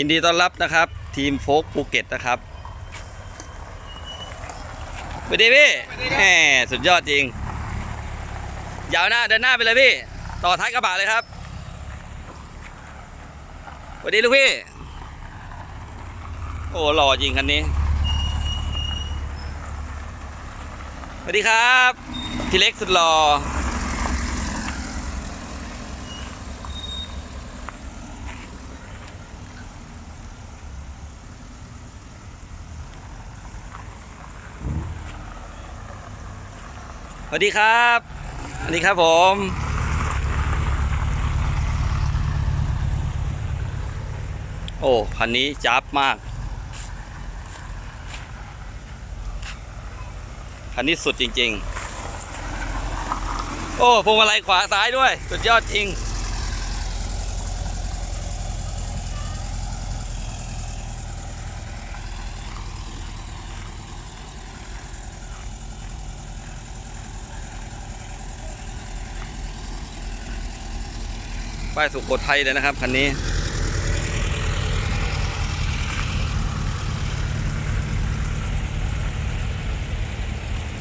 ยินดีต้อนรับนะครับ ทีมโฟกภูเก็ตนะครับสวัสดีพี่แหมสุดยอดจริง ยาวหน้าเดินหน้าไปเลยพี่ ต่อท้ายกระบะเลยครับสวัสดีลูกพี่ โอ้หล่อจริงคันนี้สวัสดีครับ พี่เล็กสุดหล่อ สวัสดีครับสวัสดีครับผมโอ้คันนี้จับมากคันนี้สุดจริง ๆ โอ้พวงมาลัยขวาซ้ายด้วย สุดยอดจริง ป้ายสุโขทัยเลยนะครับคันนี้